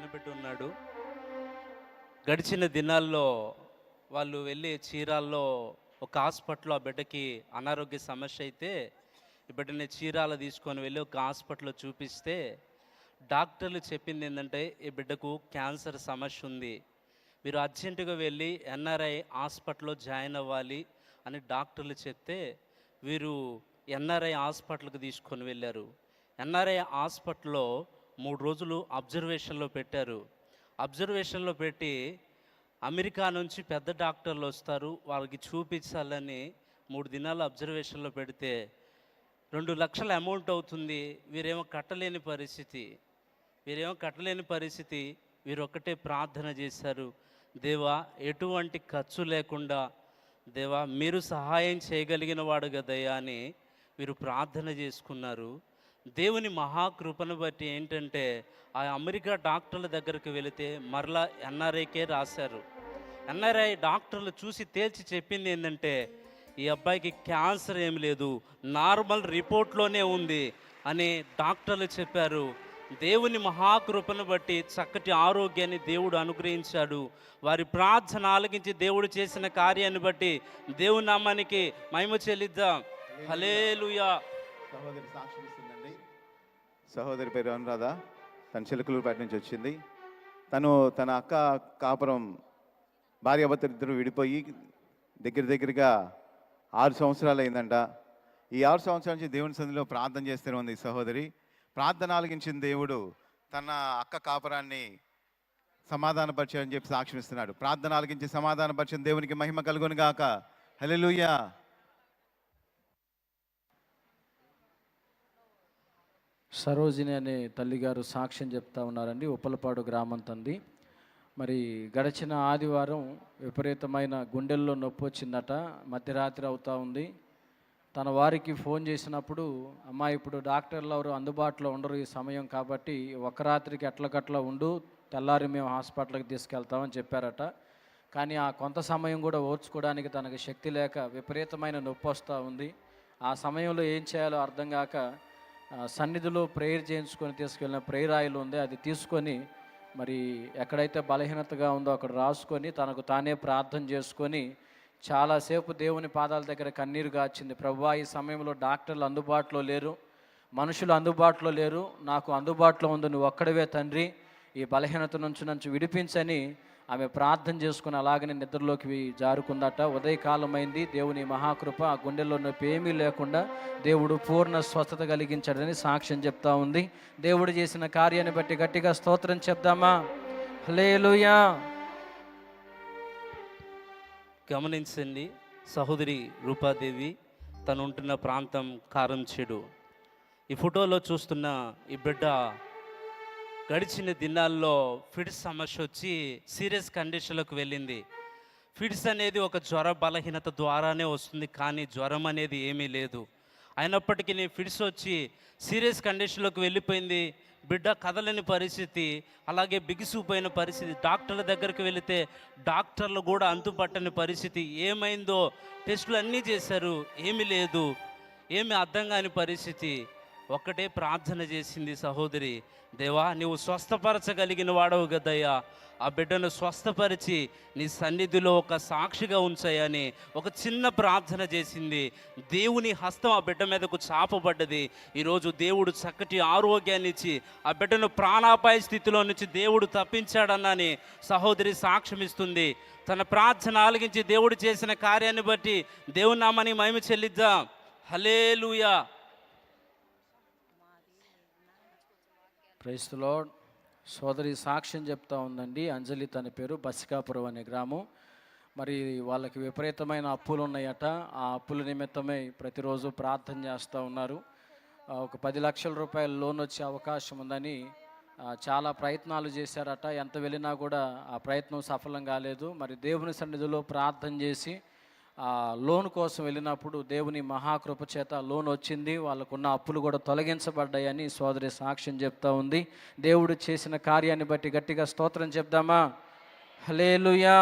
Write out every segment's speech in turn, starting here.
చిన్న ఉన్నాడు గడిచిన దినాల్లో వాళ్ళు వెళ్ళి చీరాల్లో ఒక హాస్పిటల్లో ఆ బిడ్డకి అనారోగ్య సమస్య అయితే ఈ బిడ్డని చీరాల తీసుకొని వెళ్ళి ఒక హాస్పిటల్లో చూపిస్తే డాక్టర్లు చెప్పింది ఏంటంటే ఈ బిడ్డకు క్యాన్సర్ సమస్య ఉంది. మీరు అర్జెంటుగా వెళ్ళి ఎన్ఆర్ఐ హాస్పిటల్లో జాయిన్ అవ్వాలి అని డాక్టర్లు చెప్తే వీరు ఎన్ఆర్ఐ హాస్పిటల్కి తీసుకొని వెళ్ళారు. ఎన్ఆర్ఐ హాస్పిటల్లో మూడు రోజులు అబ్జర్వేషన్లో పెట్టారు. అబ్జర్వేషన్లో పెట్టి అమెరికా నుంచి పెద్ద డాక్టర్లు వస్తారు వాళ్ళకి చూపించాలని మూడు దినాలు అబ్జర్వేషన్లో పెడితే రెండు లక్షల అమౌంట్ అవుతుంది వీరేమో కట్టలేని పరిస్థితి. వీరేమో కట్టలేని పరిస్థితి వీరొక్కటే ప్రార్థన చేశారు. దేవా ఎటువంటి ఖర్చు లేకుండా దేవా మీరు సహాయం చేయగలిగిన వాడు కదయ్యా అని వీరు ప్రార్థన చేసుకున్నారు. దేవుని మహాకృపను బట్టి ఏంటంటే ఆ అమెరికా డాక్టర్ల దగ్గరికి వెళితే మరలా ఎన్ఆర్ఐకే రాశారు. ఎన్ఆర్ఐ డాక్టర్లు చూసి తేల్చి చెప్పింది ఏంటంటే ఈ అబ్బాయికి క్యాన్సర్ ఏం లేదు నార్మల్ రిపోర్ట్లోనే ఉంది అని డాక్టర్లు చెప్పారు. దేవుని మహాకృపను బట్టి చక్కటి ఆరోగ్యాన్ని దేవుడు అనుగ్రహించాడు. వారి ప్రార్థన ఆలకించి దేవుడు చేసిన కార్యాన్ని బట్టి దేవుని నామానికి మహిమ చెల్లిద్దాం. హలేలుయా సహోదరి పేరు అనురాధ. తన చిలకలూరుపేట నుంచి వచ్చింది. తను తన అక్క కాపురం భార్య ఇద్దరు విడిపోయి దగ్గర దగ్గరగా ఆరు సంవత్సరాలు అయిందంట. ఈ ఆరు సంవత్సరాల నుంచి దేవుని సంధిలో ప్రార్థన చేస్తూనే ఉంది సహోదరి. ప్రార్థన ఆలగించిన దేవుడు తన అక్క కాపురాన్ని సమాధానపరిచారని చెప్పి సాక్ష్యం ఇస్తున్నాడు. ప్రార్థన సమాధాన సమాధానపరిచిన దేవునికి మహిమ కలుగును గాక. హల్లెలూయా. సరోజిని అనే తల్లిగారు సాక్ష్యం చెప్తా ఉన్నారండి ఉప్పలపాడు గ్రామం తంది. మరి గడిచిన ఆదివారం విపరీతమైన గుండెల్లో నొప్పి వచ్చిందట మధ్యరాత్రి అవుతా ఉంది. తన వారికి ఫోన్ చేసినప్పుడు అమ్మా ఇప్పుడు డాక్టర్లు ఎవరు అందుబాటులో ఉండరు ఈ సమయం కాబట్టి ఒక రాత్రికి ఎట్లకట్లా ఉండు తెల్లారి మేము హాస్పిటల్కి తీసుకెళ్తామని చెప్పారట. కానీ ఆ కొంత సమయం కూడా ఓర్చుకోవడానికి తనకు శక్తి లేక విపరీతమైన నొప్పి వస్తూ ఉంది. ఆ సమయంలో ఏం చేయాలో అర్థం కాక సన్నిధిలో ప్రేయర్ చేయించుకొని తీసుకెళ్ళిన ప్రేయర్ ఆయిల్ ఉంది అది తీసుకొని మరి ఎక్కడైతే బలహీనతగా ఉందో అక్కడ రాసుకొని తనకు తానే ప్రార్థన చేసుకొని చాలాసేపు దేవుని పాదాల దగ్గర కన్నీరు గాచింది ప్రభువా ఈ సమయంలో డాక్టర్లు అందుబాటులో లేరు మనుషులు అందుబాటులో లేరు నాకు అందుబాటులో ఉంది నువ్వు ఒక్కడవే తండ్రి ఈ బలహీనత నుంచి నుంచి విడిపించని ఆమె ప్రార్థన చేసుకుని అలాగనే నిద్రలోకి జారుకుందట. ఉదయకాలమైంది. దేవుని మహాకృప ఆ గుండెల్లో నొప్పి ఏమీ లేకుండా దేవుడు పూర్ణ స్వస్థత కలిగించాడని సాక్ష్యం చెప్తా ఉంది. దేవుడు చేసిన కార్యాన్ని బట్టి గట్టిగా స్తోత్రం చెప్దామా? హలేలుయా గమనించండి సహోదరి రూపాదేవి తను ఉంటున్న ప్రాంతం కారం చెడు ఈ ఫోటోలో చూస్తున్న ఈ బిడ్డ గడిచిన దినాల్లో ఫిడ్స్ సమస్య వచ్చి సీరియస్ కండిషన్లోకి వెళ్ళింది. ఫిడ్స్ అనేది ఒక జ్వర బలహీనత ద్వారానే వస్తుంది కానీ జ్వరం అనేది ఏమీ లేదు. అయినప్పటికీ నేను ఫిడ్స్ వచ్చి సీరియస్ కండిషన్లోకి వెళ్ళిపోయింది. బిడ్డ కదలని పరిస్థితి అలాగే బిగిసిపోయిన పరిస్థితి. డాక్టర్ల దగ్గరికి వెళితే డాక్టర్లు కూడా అంతుపట్టని పరిస్థితి. ఏమైందో టెస్టులు అన్నీ చేశారు ఏమీ లేదు ఏమి అర్థం కాని పరిస్థితి. ఒక్కటే ప్రార్థన చేసింది సహోదరి దేవా నీవు స్వస్థపరచగలిగిన వాడవు కదయ్యా ఆ బిడ్డను స్వస్థపరిచి నీ సన్నిధిలో ఒక సాక్షిగా ఉంచాయని ఒక చిన్న ప్రార్థన చేసింది. దేవుని హస్తం ఆ బిడ్డ మీదకు చాపబడ్డది. ఈరోజు దేవుడు చక్కటి ఆరోగ్యాన్ని ఇచ్చి ఆ బిడ్డను ప్రాణాపాయ స్థితిలో నుంచి దేవుడు తప్పించాడన్నని సహోదరి సాక్ష్యమిస్తుంది తన ప్రార్థన ఆలగించి దేవుడు చేసిన కార్యాన్ని బట్టి దేవునామని మహిమ చెల్లిద్దాం. హలేలుయా ప్రైస్తులో సోదరి సాక్ష్యం చెప్తా ఉందండి అంజలి తన పేరు బసికాపురం అనే గ్రామం. మరి వాళ్ళకి విపరీతమైన అప్పులు ఉన్నాయట. ఆ అప్పుల నిమిత్తమై ప్రతిరోజు ప్రార్థన చేస్తూ ఉన్నారు. ఒక పది లక్షల రూపాయల లోన్ వచ్చే అవకాశం ఉందని చాలా ప్రయత్నాలు చేశారట. ఎంత వెళ్ళినా కూడా ఆ ప్రయత్నం సఫలం కాలేదు. మరి దేవుని సన్నిధిలో ప్రార్థన చేసి లోన్ కోసం వెళ్ళినప్పుడు దేవుని మహాకృప చేత లోన్ వచ్చింది. వాళ్ళకున్న అప్పులు కూడా తొలగించబడ్డాయని సోదరి సాక్ష్యం చెప్తా ఉంది. దేవుడు చేసిన కార్యాన్ని బట్టి గట్టిగా స్తోత్రం చెప్దామా? హలేలుయా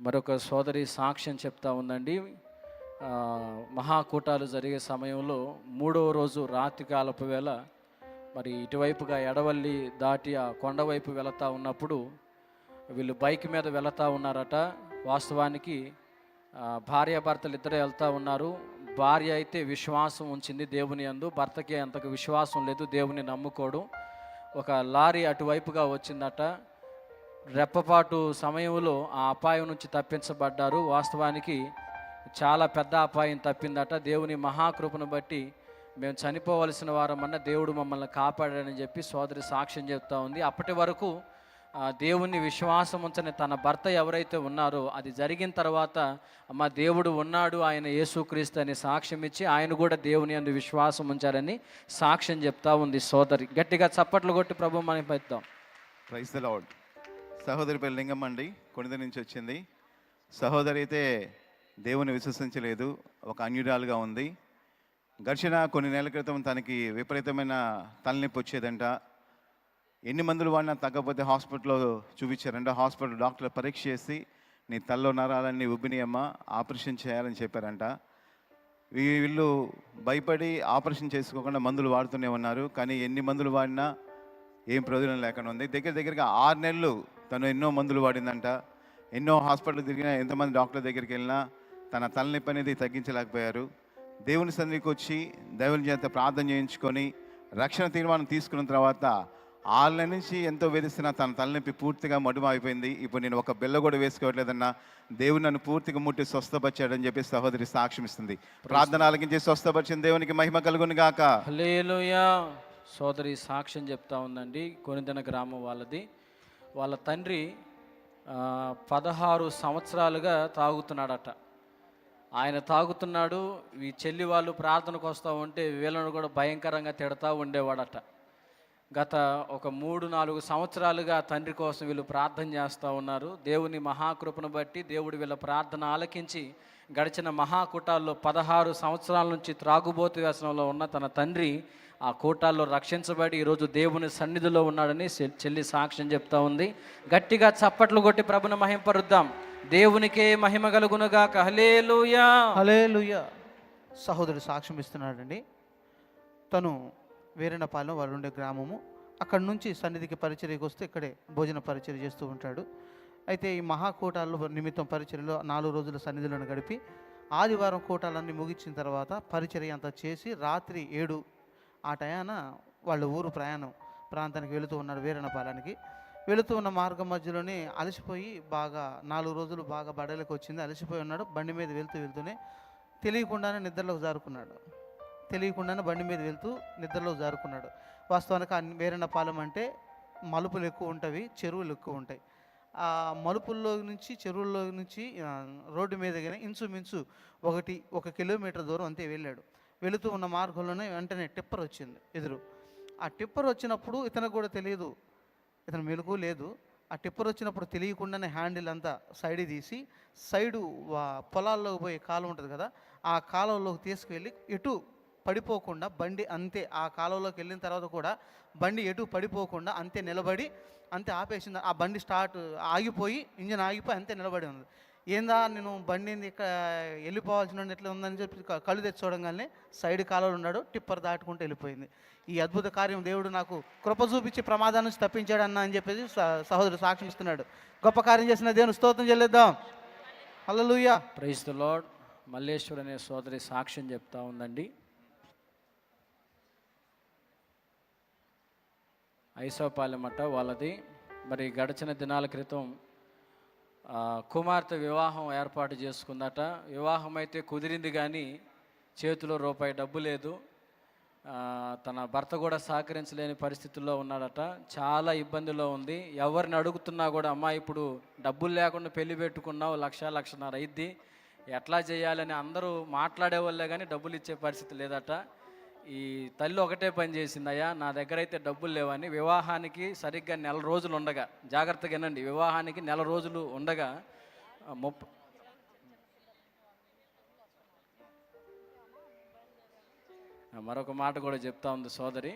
మరొక సోదరి సాక్ష్యం చెప్తా ఉందండి. మహాకూటాలు జరిగే సమయంలో మూడవ రోజు రాత్రి కాలపు వేళ మరి ఇటువైపుగా ఎడవల్లి దాటి ఆ కొండ వైపు వెళతా ఉన్నప్పుడు వీళ్ళు బైక్ మీద వెళతా ఉన్నారట. వాస్తవానికి భార్యాభర్తలు ఇద్దరు వెళ్తా ఉన్నారు. భార్య అయితే విశ్వాసం ఉంచింది దేవుని అందు. భర్తకి అంతకు విశ్వాసం లేదు దేవుని నమ్ముకోడు. ఒక లారీ అటువైపుగా వచ్చిందట. రెప్పపాటు సమయంలో ఆ అపాయం నుంచి తప్పించబడ్డారు. వాస్తవానికి చాలా పెద్ద అపాయం తప్పిందట. దేవుని మహాకృపను బట్టి మేము చనిపోవలసిన వారమన్న దేవుడు మమ్మల్ని కాపాడాడని చెప్పి సోదరి సాక్ష్యం చెప్తా ఉంది. అప్పటి వరకు ఆ, విశ్వాసం ఉంచని తన భర్త ఎవరైతే ఉన్నారో అది జరిగిన తర్వాత మా దేవుడు ఉన్నాడు ఆయన యేసుక్రీస్తు అని సాక్ష్యం ఇచ్చి ఆయన కూడా దేవుని అందు విశ్వాసం ఉంచారని సాక్ష్యం చెప్తా ఉంది సోదరి. గట్టిగా చప్పట్లు కొట్టి ప్రభు మనం పెద్దాం ప్రైస్ ద సహోదరి పేరు లింగం అండి కొనిద నుంచి వచ్చింది. సహోదరి అయితే దేవుని విశ్వసించలేదు ఒక అన్యురాలుగా ఉంది. ఘర్షణ కొన్ని నెలల క్రితం తనకి విపరీతమైన తలనొప్పి వచ్చేదంట. ఎన్ని మందులు వాడినా తగ్గకపోతే హాస్పిటల్లో చూపించారంట హాస్పిటల్ డాక్టర్ పరీక్ష చేసి నీ తల్లో నరాలన్నీ ఉబ్బినాయమ్మా ఆపరేషన్ చేయాలని చెప్పారంట. వీళ్ళు భయపడి ఆపరేషన్ చేసుకోకుండా మందులు వాడుతూనే ఉన్నారు. కానీ ఎన్ని మందులు వాడినా ఏం ప్రయోజనం లేకుండా ఉంది. దగ్గర దగ్గరగా ఆరు నెలలు తను ఎన్నో మందులు వాడిందంట. ఎన్నో హాస్పిటల్ తిరిగినా ఎంతమంది డాక్టర్ దగ్గరికి వెళ్ళినా తన తలనొప్పి అనేది తగ్గించలేకపోయారు. దేవుని సన్నిధికి వచ్చి దేవుని చేత ప్రార్థన చేయించుకొని రక్షణ తీర్మానం తీసుకున్న తర్వాత ఆళ్ళ నుంచి ఎంతో వేధిస్తున్న తన తలనొప్పి పూర్తిగా మడుమ అయిపోయింది ఇప్పుడు నేను ఒక బిల్ల కూడా వేసుకోవట్లేదన్నా దేవుడు నన్ను పూర్తిగా ముట్టి స్వస్థపరిచాడని చెప్పి సహోదరి సాక్ష్యం ఇస్తుంది. ప్రార్థన ఆలకించి స్వస్థపరిచిన దేవునికి మహిమ కలుగును గాక. సోదరి సాక్ష్యం చెప్తా ఉందండి. కొనిదన గ్రామం వాళ్ళది. వాళ్ళ తండ్రి పదహారు సంవత్సరాలుగా తాగుతున్నాడట. ఆయన తాగుతున్నాడు ఈ చెల్లి వాళ్ళు ప్రార్థనకు వస్తూ ఉంటే వీళ్ళను కూడా భయంకరంగా తిడతా ఉండేవాడట. గత ఒక మూడు నాలుగు సంవత్సరాలుగా తండ్రి కోసం వీళ్ళు ప్రార్థన చేస్తూ ఉన్నారు. దేవుని మహాకృపను బట్టి దేవుడు వీళ్ళ ప్రార్థన ఆలకించి గడిచిన మహాకూటాల్లో పదహారు సంవత్సరాల నుంచి త్రాగుబోతు వ్యసనంలో ఉన్న తన తండ్రి ఆ కూటాల్లో రక్షించబడి ఈరోజు దేవుని సన్నిధిలో ఉన్నాడని చె- చెల్లి సాక్ష్యం చెప్తా ఉంది. గట్టిగా చప్పట్లు కొట్టి ప్రభుని మహింపరుద్దాం. దేవునికే మహిమ కలుగునుగాక. హలేలుయా హలేలుయ సహోదరుడు సాక్ష్యం ఇస్తున్నాడండి. తను వీరనపాలెం వారు ఉండే గ్రామము. అక్కడ నుంచి సన్నిధికి పరిచర్యకు వస్తే ఇక్కడే భోజన పరిచర్య చేస్తూ ఉంటాడు. అయితే ఈ మహాకూటాల్లో నిమిత్తం పరిచర్యలో నాలుగు రోజుల సన్నిధిలోనే గడిపి ఆదివారం కూటాలన్నీ ముగించిన తర్వాత పరిచర్య అంతా చేసి రాత్రి ఏడు ఆ టయాన వాళ్ళ ఊరు ప్రయాణం ప్రాంతానికి వెళుతూ ఉన్నాడు వీరనపాలెనికి. వెళుతూ ఉన్న మార్గం మధ్యలోనే అలసిపోయి బాగా నాలుగు రోజులు బాగా బడలకు వచ్చింది. అలసిపోయి ఉన్నాడు. బండి మీద వెళ్తూ వెళ్తూనే తెలియకుండానే నిద్రలోకి జారుకున్నాడు. తెలియకుండానే బండి మీద వెళ్తూ నిద్రలోకి జారుకున్నాడు. వాస్తవానికి ఆ వేరనపాలెం అంటే మలుపులు ఎక్కువ ఉంటాయి చెరువులు ఎక్కువ ఉంటాయి. ఆ మలుపుల్లో నుంచి చెరువుల్లో నుంచి రోడ్డు రోడ్డు మీదగానే ఇంచుమించు ఒకటి ఒక కిలోమీటర్ దూరం అంతే వెళ్ళాడు. వెళుతూ ఉన్న మార్గంలోనే వెంటనే టిప్పర్ వచ్చింది ఎదురు. ఆ టిప్పర్ వచ్చినప్పుడు ఇతనికి కూడా తెలియదు. ఇతను మెలకు లేదు. ఆ టిప్పర్ వచ్చినప్పుడు తెలియకుండానే హ్యాండిల్ అంతా సైడ్ తీసి సైడు పొలాల్లోకి పోయే కాలం ఉంటుంది కదా ఆ కాలంలోకి తీసుకువెళ్ళి ఎటు పడిపోకుండా బండి అంతే ఆ కాలంలోకి వెళ్ళిన తర్వాత కూడా బండి ఎటు పడిపోకుండా అంతే నిలబడి అంతే ఆపేసింది. ఆ బండి స్టార్ట్ ఆగిపోయి ఇంజన్ ఆగిపోయి అంతే నిలబడి ఉంది ఏందా నేను బండి ఇక్కడ వెళ్ళిపోవాల్సిన ఎట్లా ఉందని చెప్పి కళ్ళు తెచ్చుకోవడం కానీ సైడ్ కాలంలో ఉన్నాడు టిప్పర్ దాటుకుంటూ వెళ్ళిపోయింది. ఈ అద్భుత కార్యం దేవుడు నాకు కృప చూపించి ప్రమాదం నుంచి తప్పించాడు అన్న అని చెప్పేసి స- సహోదరుడు సాక్ష్యం ఇస్తున్నాడు. గొప్ప కార్యం చేసిన దేవుని స్తోత్రం చెల్లిద్దాం. Hallelujah. Praise the Lord Malleshwar అనే సోదరి సాక్ష్యం చెప్తా ఉందండి. ఐసోపాలెమట వాళ్ళది. మరి గడిచిన దినాల క్రితం కుమార్తె వివాహం ఏర్పాటు చేసుకుందట. వివాహం అయితే కుదిరింది కానీ చేతిలో రూపాయి డబ్బు లేదు. తన భర్త కూడా సహకరించలేని పరిస్థితుల్లో ఉన్నాడట. చాలా ఇబ్బందిలో ఉంది. ఎవరిని అడుగుతున్నా కూడా అమ్మ ఇప్పుడు డబ్బులు లేకుండా పెళ్ళి పెట్టుకున్నావు లక్ష లక్షన్నర అయిద్ది. ఎట్లా చేయాలని అందరూ మాట్లాడే వాళ్ళే కానీ డబ్బులు ఇచ్చే పరిస్థితి లేదట. ఈ తల్లి ఒకటే పని చేసిందయ్యా నా దగ్గర అయితే డబ్బులు లేవని వివాహానికి సరిగ్గా నెల రోజులు ఉండగా జాగ్రత్తగా వినండి వివాహానికి నెల రోజులు ఉండగా ముప్పై ముప్ప మరొక మాట కూడా చెప్తా ఉంది సోదరి.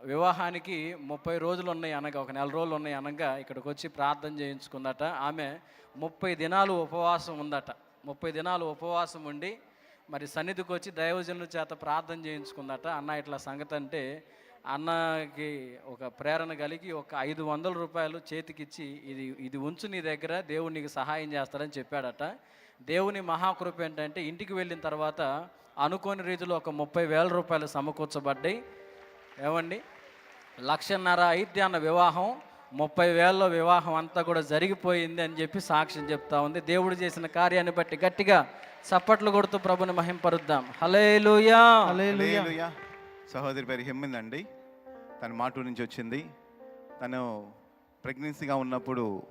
వివాహానికి ముప్పై రోజులు ఉన్నాయి అనగా ఒక నెల రోజులు ఉన్నాయి అనగా ఇక్కడికి వచ్చి ప్రార్థన చేయించుకుందట. ఆమె ముప్పై దినాలు ఉపవాసం ఉందట. ముప్పై దినాలు ఉపవాసం ఉండి మరి సన్నిధికి వచ్చి దైవజనుల చేత ప్రార్థన చేయించుకుందట. అన్న ఇట్లా సంగతి అంటే అన్నకి ఒక ప్రేరణ కలిగి ఒక ఐదు వందల రూపాయలు చేతికిచ్చి ఇది ఇది ఉంచు నీ దగ్గర దేవుడు నీకు సహాయం చేస్తాడని చెప్పాడట. దేవుని మహాకృప ఏంటంటే ఇంటికి వెళ్ళిన తర్వాత అనుకోని రీతిలో ఒక ముప్పై వేల రూపాయలు సమకూర్చబడ్డాయి. ఏమండి? లక్షన్నర అయితే అన్న వివాహం. ముప్పై వేలలో వివాహం అంతా కూడా జరిగిపోయింది అని చెప్పి సాక్ష్యం చెప్తా ఉంది. దేవుడు చేసిన కార్యాన్ని బట్టి గట్టిగా చప్పట్లు కొడుతూ ప్రభుని మహింపరుద్దాం. హలేలుయా. సహోదరి పేరు హిమ్మిందండి. తన మాటూరు నుంచి వచ్చింది. తను ప్రెగ్నెన్సీగా ఉన్నప్పుడు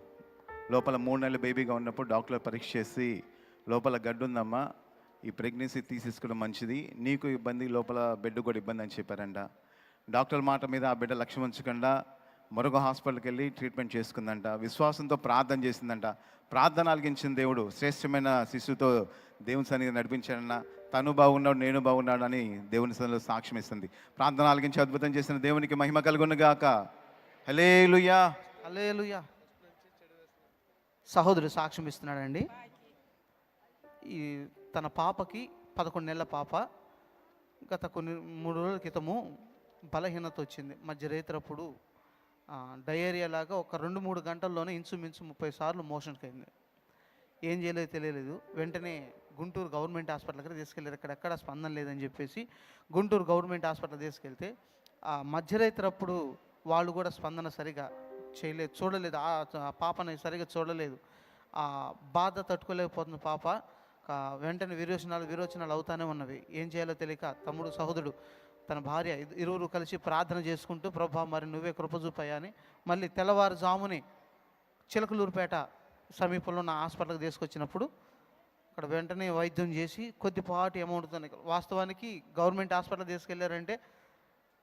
లోపల మూడు నెలల బేబీగా ఉన్నప్పుడు డాక్టర్ పరీక్ష చేసి లోపల గడ్డు ఉందమ్మా ఈ ప్రెగ్నెన్సీ తీసేసుకోవడం మంచిది నీకు ఇబ్బంది లోపల బెడ్ కూడా ఇబ్బంది అని చెప్పారంట. డాక్టర్ మాట మీద ఆ బిడ్డ లక్ష్యం ఉంచకుండా మరొక హాస్పిటల్కి వెళ్ళి ట్రీట్మెంట్ చేసుకుందంట. విశ్వాసంతో ప్రార్థన చేసిందంట. ప్రార్థన అలిగించిన దేవుడు శ్రేష్టమైన శిశువుతో దేవుని సన్నిధి నడిపించాడన్న తను బాగున్నాడు నేను బాగున్నాడు అని దేవుని సన్నిధిలో సాక్ష్యం ఇస్తుంది. ప్రార్థన అలిగించి అద్భుతం చేసిన దేవునికి మహిమ కలుగును గాక. Hallelujah hallelujah. సహోదరుడు సాక్ష్యం ఇస్తున్నాడండి. ఈ తన పాపకి పదకొండు నెలల పాప గత కొన్ని మూడు రోజుల క్రితము బలహీనత వచ్చింది. మధ్య రేత్రప్పుడు డయేరియా లాగా ఒక రెండు మూడు గంటల్లోనే ఇంచుమించు ముప్పై సార్లు మోషన్కి అయింది ఏం చేయలేదు తెలియలేదు. వెంటనే గుంటూరు గవర్నమెంట్ హాస్పిటల్ దగ్గర తీసుకెళ్ళారు ఎక్కడెక్కడ స్పందన లేదని చెప్పేసి గుంటూరు గవర్నమెంట్ హాస్పిటల్ తీసుకెళ్తే ఆ మధ్యరైతురప్పుడు వాళ్ళు కూడా స్పందన సరిగా చేయలేదు చూడలేదు. ఆ పాపని సరిగా చూడలేదు. ఆ బాధ తట్టుకోలేకపోతున్న పాప. వెంటనే విరోచనాలు విరోచనాలు అవుతానే ఉన్నవి. ఏం చేయాలో తెలియక తమ్ముడు సహోదరుడు తన భార్య ఇరువురు కలిసి ప్రార్థన చేసుకుంటూ ప్రభా మరి నువ్వే కృప అని మళ్ళీ తెల్లవారుజాముని చిలకలూరుపేట సమీపంలో ఉన్న హాస్పిటల్కి తీసుకొచ్చినప్పుడు అక్కడ వెంటనే వైద్యం చేసి కొద్దిపాటి అమౌంట్తో వాస్తవానికి గవర్నమెంట్ హాస్పిటల్ తీసుకెళ్ళారంటే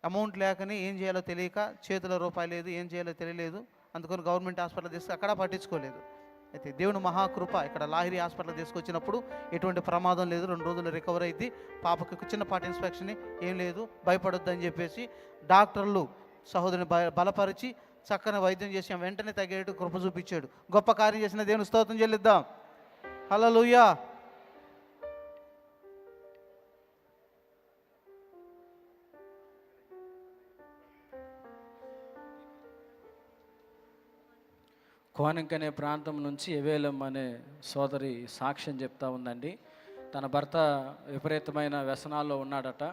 అమౌంట్ లేకనే ఏం చేయాలో తెలియక చేతిలో రూపాయి లేదు ఏం చేయాలో తెలియలేదు అందుకని గవర్నమెంట్ హాస్పిటల్ తీసుకు అక్కడ పట్టించుకోలేదు. అయితే దేవుని మహాకృప ఇక్కడ లాహిరి హాస్పిటల్ తీసుకొచ్చినప్పుడు ఎటువంటి ప్రమాదం లేదు రెండు రోజులు రికవర్ అయింది పాపకి చిన్నపాటి ఇన్స్పెక్షన్ ఏం లేదు భయపడొద్దని చెప్పేసి డాక్టర్లు సహోదరుని బ బలపరిచి చక్కని వైద్యం చేసి వెంటనే తగ్గేట్టు కృప చూపించాడు. గొప్ప కార్యం చేసిన దేవుని స్తోత్రం చెల్లిద్దాం. హల్లెలూయా. కోనంక్ అనే ప్రాంతం నుంచి ఎవేలం అనే సోదరి సాక్ష్యం చెప్తా ఉందండి. తన భర్త విపరీతమైన వ్యసనాల్లో ఉన్నాడట.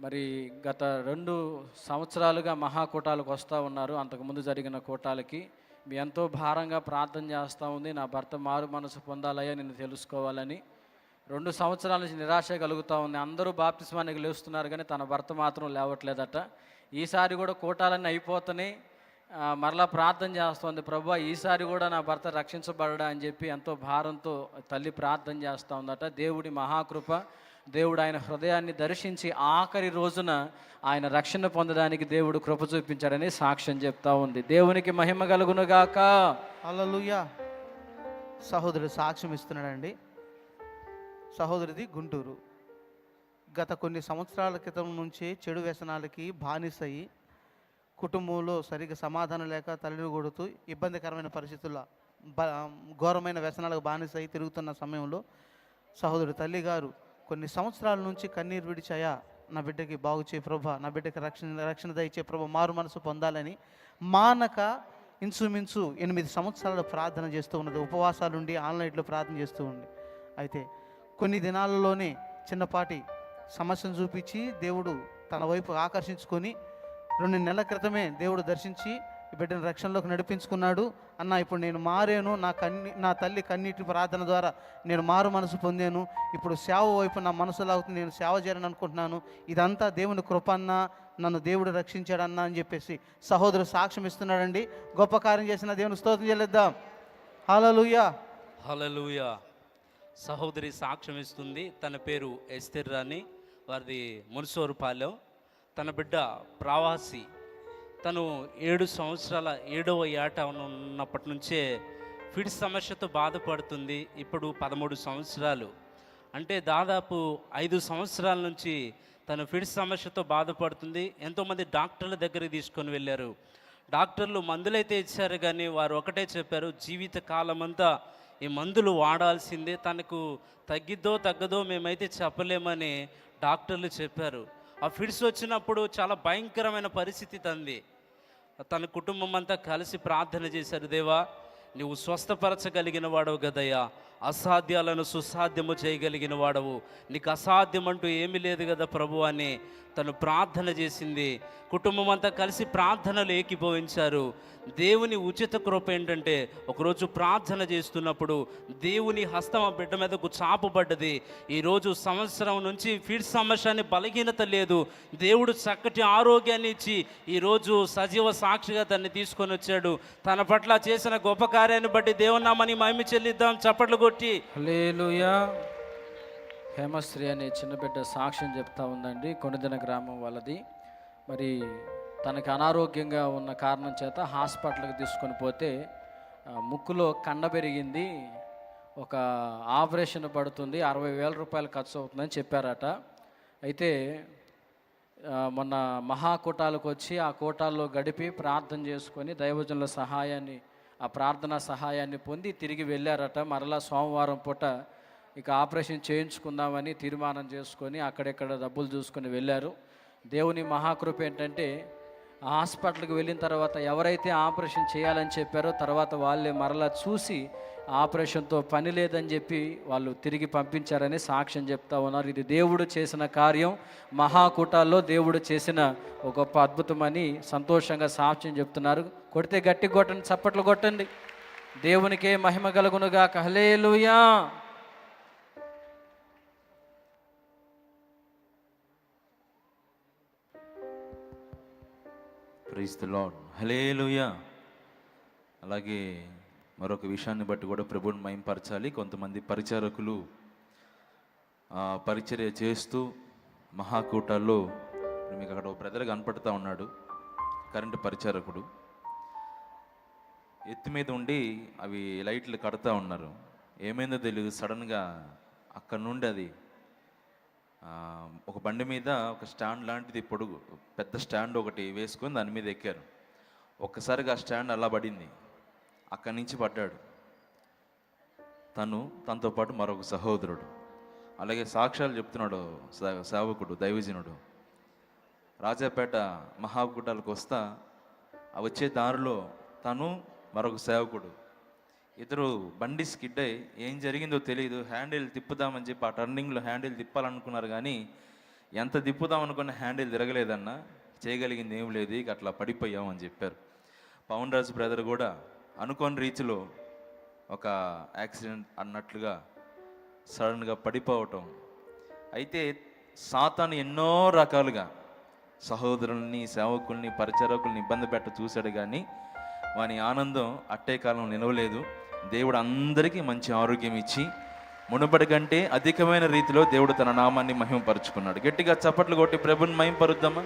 మరి గత రెండు సంవత్సరాలుగా మహాకూటాలకు వస్తూ ఉన్నారు. అంతకుముందు జరిగిన కూటాలకి. మీ ఎంతో భారంగా ప్రార్థన చేస్తూ ఉంది. నా భర్త మారు మనసు పొందాలయ్యా నేను తెలుసుకోవాలని. రెండు సంవత్సరాల నుంచి నిరాశ కలుగుతూ ఉంది. అందరూ బాప్తిస్మానికి లేస్తున్నారు కానీ తన భర్త మాత్రం లేవట్లేదట. ఈసారి కూడా కూటాలన్నీ అయిపోతున్నాయి. మరలా ప్రార్థన చేస్తోంది ప్రభు ఈసారి కూడా నా భర్త రక్షించబడడా? అని చెప్పి ఎంతో భారంతో తల్లి ప్రార్థన చేస్తూ ఉందట. దేవుడి మహాకృప దేవుడు ఆయన హృదయాన్ని దర్శించి ఆఖరి రోజున ఆయన రక్షణ పొందడానికి దేవుడు కృప చూపించాడని సాక్ష్యం చెప్తా ఉంది. దేవునికి మహిమ కలుగునుగాక హల్లెలూయా. సహోదరుడు సాక్ష్యం ఇస్తున్నాడండి. సహోదరిది గుంటూరు. గత కొన్ని సంవత్సరాల క్రితం నుంచి చెడు వ్యసనాలకి బానిసయి కుటుంబంలో సరిగ్గా సమాధానం లేక తల్లిని కొడుతూ ఇబ్బందికరమైన పరిస్థితుల్లో బ ఘోరమైన వ్యసనాలకు బానిసయి తిరుగుతున్న సమయంలో సహోదరుడు తల్లిగారు కొన్ని సంవత్సరాల నుంచి కన్నీరు విడిచాయా? నా బిడ్డకి బాగు చేయి ప్రభా. నా బిడ్డకి రక్షణ రక్షణ దయచే ప్రభ. మారు మనసు పొందాలని మానక ఇంచుమించు ఎనిమిది సంవత్సరాలు ప్రార్థన చేస్తూ ఉన్నది. ఉపవాసాలుండి ఆన్లైన్లో ప్రార్థన చేస్తూ ఉంది. అయితే కొన్ని దినాలలోనే చిన్నపాటి సమస్యను చూపించి దేవుడు తన వైపు ఆకర్షించుకొని రెండు నెలల క్రితమే దేవుడు దర్శించి ఈ బిడ్డను రక్షణలోకి నడిపించుకున్నాడు. అన్న ఇప్పుడు నేను మారాను. నా కన్ని నా తల్లి కన్నీటి ప్రార్థన ద్వారా నేను మారు మనసు పొందాను. ఇప్పుడు సేవ వైపు నా మనసు లాగుతుంది. నేను సేవ చేయాలని అనుకుంటున్నాను. ఇదంతా దేవుని కృపన్న నన్ను దేవుడు రక్షించాడన్న అని చెప్పేసి సహోదరు సాక్ష్యం ఇస్తున్నాడండి. గొప్ప కార్యం చేసిన దేవుని స్తోత్రం చెల్లిద్దాం. హలలుయా హలలుయా సహోదరి సాక్ష్యం ఇస్తుంది. తన పేరు ఎస్తెర్రాని వారిది మున్సోరుపాలెం తన బిడ్డ ప్రవాసి. తను ఏడు సంవత్సరాల ఏడవ ఏట ఉన్నప్పటి నుంచే ఫిడ్స్ సమస్యతో బాధపడుతుంది. ఇప్పుడు పదమూడు సంవత్సరాలు. అంటే దాదాపు ఐదు సంవత్సరాల నుంచి తను ఫిడ్స్ సమస్యతో బాధపడుతుంది. ఎంతోమంది డాక్టర్ల దగ్గరికి తీసుకొని వెళ్ళారు. డాక్టర్లు మందులైతే ఇచ్చారు కానీ వారు ఒకటే చెప్పారు జీవిత కాలమంతా ఈ మందులు వాడాల్సిందే. తనకు తగ్గిద్దో తగ్గదో మేమైతే చెప్పలేమని డాక్టర్లు చెప్పారు. ఆ ఫిడ్స్ వచ్చినప్పుడు చాలా భయంకరమైన పరిస్థితి తంది. తన కుటుంబం అంతా కలిసి ప్రార్థన చేశారు దేవా నువ్వు స్వస్థపరచగలిగిన వాడవు గదయ్యా అసాధ్యాలను సుసాధ్యము చేయగలిగిన వాడవు. నీకు అసాధ్యం అంటూ ఏమీ లేదు కదా ప్రభు అని తను ప్రార్థన చేసింది. కుటుంబం అంతా కలిసి ప్రార్థనలు ఏకీభవించారు. దేవుని ఉచిత కృప ఏంటంటే ఒకరోజు ప్రార్థన చేస్తున్నప్పుడు దేవుని హస్తం ఆ బిడ్డ మీదకు చాపబడ్డది. ఈరోజు సంవత్సరం నుంచి ఫీడ్ సమస్యని బలహీనత లేదు. దేవుడు చక్కటి ఆరోగ్యాన్ని ఇచ్చి ఈరోజు సజీవ సాక్షిగా తన్ని తీసుకొని వచ్చాడు. తన పట్ల చేసిన గొప్ప కార్యాన్ని బట్టి దేవునామని మహిమ చెల్లిద్దాం. చప్పట్లు కొట్టి హలేలుయా హేమశ్రీ అనే చిన్న బిడ్డ సాక్ష్యం చెప్తా ఉందండి కొండదిన గ్రామం వాళ్ళది. మరి తనకి అనారోగ్యంగా ఉన్న కారణం చేత హాస్పిటల్కి తీసుకొని పోతే ముక్కులో కండ పెరిగింది. ఒక ఆపరేషన్ పడుతుంది అరవై వేల రూపాయలు ఖర్చు అవుతుందని చెప్పారట. అయితే మొన్న మహాకూటాలకు వచ్చి ఆ కూటాల్లో గడిపి ప్రార్థన చేసుకొని దైవజనుల సహాయాన్ని ఆ ప్రార్థన సహాయాన్ని పొంది తిరిగి వెళ్ళారట. మరలా సోమవారం పూట ఇక ఆపరేషన్ చేయించుకుందామని తీర్మానం చేసుకొని అక్కడెక్కడ డబ్బులు చూసుకొని వెళ్ళారు. దేవుని మహాకృప ఏంటంటే హాస్పిటల్కి వెళ్ళిన తర్వాత ఎవరైతే ఆపరేషన్ చేయాలని చెప్పారో తర్వాత వాళ్ళే మరలా చూసి ఆపరేషన్తో పని లేదని చెప్పి వాళ్ళు తిరిగి పంపించారని సాక్ష్యం చెప్తా ఉన్నారు. ఇది దేవుడు చేసిన కార్యం. మహాకూటాల్లో దేవుడు చేసిన ఒక గొప్ప అద్భుతమని సంతోషంగా సాక్ష్యం చెప్తున్నారు. కొడితే గట్టి కొట్టండి చప్పట్లు కొట్టండి. దేవునికే మహిమ కలుగునుగా కహలేలుయా ప్రైజ్ ద లాడ్ హలేలుయా అలాగే మరొక విషయాన్ని బట్టి కూడా ప్రభుని మయంపరచాలి కొంతమంది పరిచారకులు పరిచర్య చేస్తూ మహాకూటాల్లో మీకు అక్కడ ఒక బ్రదర్ కనపడుతూ ఉన్నాడు. కరెంటు పరిచారకుడు. ఎత్తు మీద ఉండి అవి లైట్లు కడతా ఉన్నారు. ఏమైందో తెలియదు సడన్గా అక్కడ నుండి అది ఒక బండి మీద ఒక స్టాండ్ లాంటిది పొడుగు పెద్ద స్టాండ్ ఒకటి వేసుకొని దాని మీద ఎక్కారు. ఒక్కసారిగా ఆ స్టాండ్ అలా పడింది. అక్కడి నుంచి పడ్డాడు. తను తనతో పాటు మరొక సహోదరుడు. అలాగే సాక్ష్యాలు చెప్తున్నాడు సేవకుడు దైవజనుడు. రాజాపేట మహాకూటాలకు వస్తా ఆ వచ్చే దారిలో తను మరొక సేవకుడు. ఇద్దరు బండి స్కిడ్ అయ్యి ఏం జరిగిందో తెలియదు హ్యాండిల్ తిప్పుదామని చెప్పి ఆ టర్నింగ్లో హ్యాండిల్ తిప్పాలనుకున్నారు కానీ ఎంత తిప్పుదాం అనుకున్న హ్యాండిల్ తిరగలేదన్న చేయగలిగింది ఏం లేదు ఇక అట్లా పడిపోయామని చెప్పారు. పవన్ రాజు బ్రదర్ కూడా అనుకోని రీతిలో ఒక యాక్సిడెంట్ అన్నట్లుగా సడన్గా పడిపోవటం. అయితే సాతాను ఎన్నో రకాలుగా సహోదరుల్ని సేవకుల్ని పరిచారకుల్ని ఇబ్బంది పెట్ట చూశాడు కానీ వాని ఆనందం అట్టే కాలం నిలవలేదు. దేవుడు అందరికీ మంచి ఆరోగ్యం ఇచ్చి మునుపటి కంటే అధికమైన రీతిలో దేవుడు తన నామాన్ని మహిమపరుచుకున్నాడు. గట్టిగా చప్పట్లు కొట్టి ప్రభుని మహిమపరుద్దామా?